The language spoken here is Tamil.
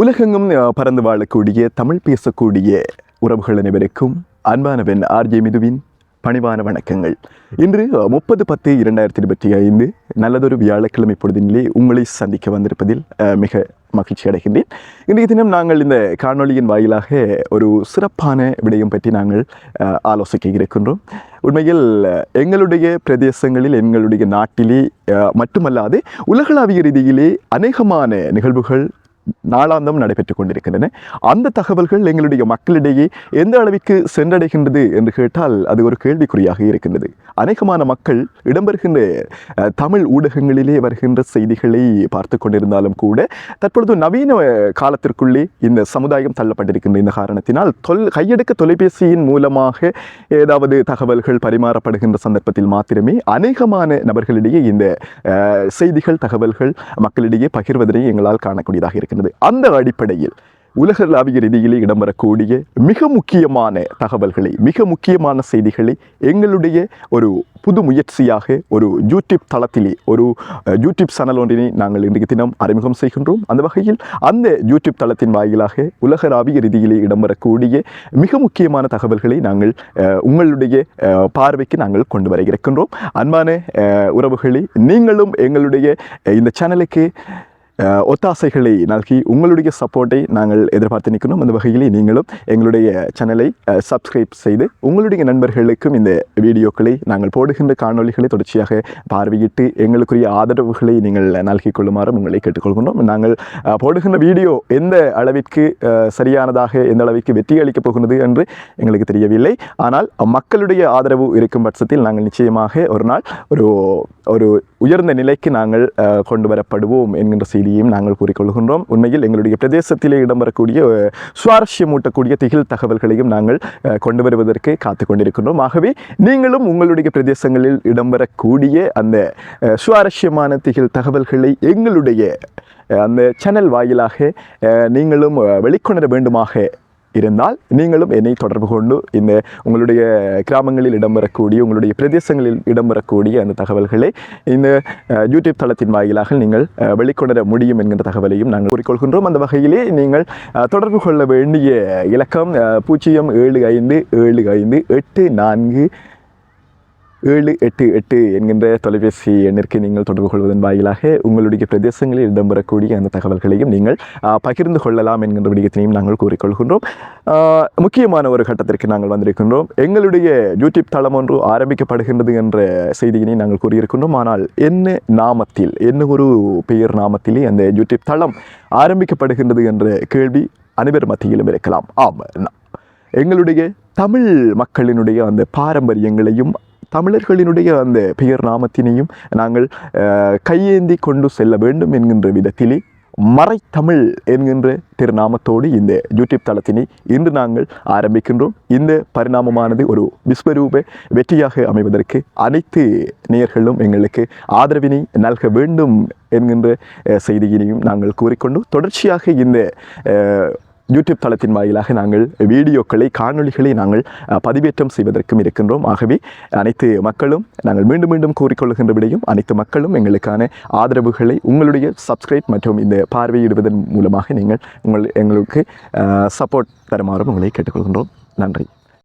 உலகெங்கும் பறந்து வாழக்கூடிய தமிழ் பேசக்கூடிய உறவுகள் அனைவருக்கும் அன்பானவன் ஆர்ஜே மிதுவின் பணிவான வணக்கங்கள். இன்று முப்பது பத்து இரண்டாயிரத்தி இருபத்தி ஐந்து நல்லதொரு வியாழக்கிழமை பொழுதினிலே உங்களை சந்திக்க வந்திருப்பதில் மிக மகிழ்ச்சி அடைகின்றேன். இன்றைய தினம் நாங்கள் இந்த காணொளியின் வாயிலாக ஒரு சிறப்பான விடயம் பற்றி நாங்கள் ஆலோசிக்க இருக்கின்றோம். உண்மையில் எங்களுடைய பிரதேசங்களில் எங்களுடைய நாட்டிலே மட்டுமல்லாது உலகளாவிய ரீதியிலே அநேகமான நிகழ்வுகள் நாளாந்தம் நடைபெற்றுக் கொண்டிருக்கின்றன. அந்த தகவல்கள் எங்களுடைய மக்களிடையே எந்த அளவிற்கு சென்றடைகின்றது என்று கேட்டால் அது ஒரு கேள்விக்குறியாக இருக்கின்றது. அநேகமான மக்கள் இடம்பெறுகின்ற தமிழ் ஊடகங்களிலே வருகின்ற செய்திகளை பார்த்து கொண்டிருந்தாலும் கூட தற்பொழுது நவீன காலத்திற்குள்ளே இந்த சமுதாயம் தள்ளப்பட்டிருக்கின்ற இந்த காரணத்தினால் தொல் கையெடுக்க தொலைபேசியின் மூலமாக ஏதாவது தகவல்கள் பரிமாறப்படுகின்ற சந்தர்ப்பத்தில் மாத்திரமே அநேகமான நபர்களிடையே இந்த செய்திகள் தகவல்கள் மக்களிடையே பகிர்வதனை எங்களால் காணக்கூடியதாக இருக்கின்றது அந்த அடிப்படையில் உலகளாவிய ரீதியிலே இடம்பெறக்கூடிய மிக முக்கியமான தகவல்களை மிக முக்கியமான செய்திகளை எங்களுடைய ஒரு புது முயற்சியாக ஒரு யூடியூப் தளத்திலே ஒரு யூடியூப் சேனல் ஒன்றினை நாங்கள் இன்றைக்கு தினம் அறிமுகம் செய்கின்றோம். அந்த வகையில் அந்த யூடியூப் தளத்தின் வாயிலாக உலகளாவிய ரீதியிலே இடம்பெறக்கூடிய மிக முக்கியமான தகவல்களை நாங்கள் உங்களுடைய பார்வைக்கு நாங்கள் கொண்டு வர இருக்கின்றோம். அன்பான உறவுகளே நீங்களும் எங்களுடைய இந்த சேனலுக்கு ஒத்தாசைகளை நல்கி உங்களுடைய சப்போர்ட்டை நாங்கள் எதிர்பார்த்து நிற்கணும். அந்த வகையில் நீங்களும் எங்களுடைய சேனலை சப்ஸ்கிரைப் செய்து உங்களுடைய நண்பர்களுக்கும் இந்த வீடியோக்களை நாங்கள் போடுகின்ற காணொளிகளை தொடர்ச்சியாக பார்வையிட்டு எங்களுக்குரிய ஆதரவுகளை நீங்கள் நல்கி கொள்ளுமாறும் உங்களை கேட்டுக்கொள்கின்றோம். நாங்கள் போடுகின்ற வீடியோ எந்த அளவிற்கு சரியானதாக எந்த அளவிற்கு வெற்றி அளிக்கப் போகிறது என்று எங்களுக்கு தெரியவில்லை. ஆனால் மக்களுடைய ஆதரவு இருக்கும் பட்சத்தில் நாங்கள் நிச்சயமாக ஒரு நாள் ஒரு ஒரு உயர்ந்த நிலைக்கு நாங்கள் கொண்டு வரப்படுவோம் என்கின்ற செய்தியையும் நாங்கள் கூறிக்கொள்கின்றோம். உண்மையில் எங்களுடைய பிரதேசத்திலே இடம்பெறக்கூடிய சுவாரஸ்யமூட்டக்கூடிய திகில் தகவல்களையும் நாங்கள் கொண்டு வருவதற்கு காத்து கொண்டிருக்கின்றோம். ஆகவே நீங்களும் உங்களுடைய பிரதேசங்களில் இடம்பெறக்கூடிய அந்த சுவாரஸ்யமான திகில் தகவல்களை எங்களுடைய அந்த சேனல் வாயிலாக நீங்களும் வெளிக்கொணர வேண்டுமாக இருந்தால் நீங்களும் என்னை தொடர்பு கொண்டு இந்த உங்களுடைய கிராமங்களில் இடம்பெறக்கூடிய உங்களுடைய பிரதேசங்களில் இடம்பெறக்கூடிய அந்த தகவல்களை இந்த யூடியூப் தளத்தின் வாயிலாக நீங்கள் வெளிக்கொணர முடியும் என்கின்ற தகவலையும் நாங்கள் கூறிக்கொள்கின்றோம். அந்த வகையிலே நீங்கள் தொடர்பு கொள்ள வேண்டிய இலக்கம் பூஜ்ஜியம் ஏழு ஐந்து ஏழு ஐந்து எட்டு நான்கு ஏழு எட்டு எட்டு என்கின்ற தொலைபேசி எண்ணிற்கு நீங்கள் தொடர்பு கொள்வதன் வாயிலாக உங்களுடைய பிரதேசங்களில் இடம்பெறக்கூடிய அந்த தகவல்களையும் நீங்கள் பகிர்ந்து கொள்ளலாம் என்கின்ற விடயத்தினையும் நாங்கள் கூறிக்கொள்கின்றோம். முக்கியமான ஒரு கட்டத்திற்கு நாங்கள் வந்திருக்கின்றோம். எங்களுடைய யூடியூப் தளம் ஒன்று ஆரம்பிக்கப்படுகின்றது என்ற செய்தியினை நாங்கள் கூறியிருக்கின்றோம். ஆனால் என்ன நாமத்தில் என்ன ஒரு பெயர் நாமத்திலே அந்த யூடியூப் தளம் ஆரம்பிக்கப்படுகின்றது என்ற கேள்வி அனைவர் மத்தியிலும் இருக்கலாம். ஆம் எங்களுடைய தமிழ் மக்களினுடைய அந்த பாரம்பரியங்களையும் தமிழர்களினுடைய அந்த பெயர் நாமத்தினையும் நாங்கள் கையேந்தி கொண்டு செல்ல வேண்டும் என்கின்ற விதத்திலே மறைத்தமிழ் என்கின்ற திருநாமத்தோடு இந்த யூடியூப் தளத்தினை இன்று நாங்கள் ஆரம்பிக்கின்றோம். இந்த பரிணாமமானது ஒரு விஸ்வரூப வெற்றியாக அமைவதற்கு அனைத்து நேயர்களும் எங்களுக்கு ஆதரவினை நல்க வேண்டும் என்கின்ற செய்தியினையும் நாங்கள் கூறிக்கொண்டு தொடர்ச்சியாக இந்த யூடியூப் தளத்தின் வாயிலாக நாங்கள் வீடியோக்களை காணொளிகளை நாங்கள் பதிவேற்றம் செய்வதற்கும் இருக்கின்றோம். ஆகவே அனைத்து மக்களும் நாங்கள் மீண்டும் மீண்டும் கூறிக்கொள்கின்ற விடையும் அனைத்து மக்களும் எங்களுக்கான ஆதரவுகளை உங்களுடைய சப்ஸ்கிரைப் மற்றும் இந்த பார்வையிடுவதன் மூலமாக நீங்கள் உங்கள் எங்களுக்கு சப்போர்ட் தருமாறும் உங்களை கேட்டுக்கொள்கின்றோம். நன்றி.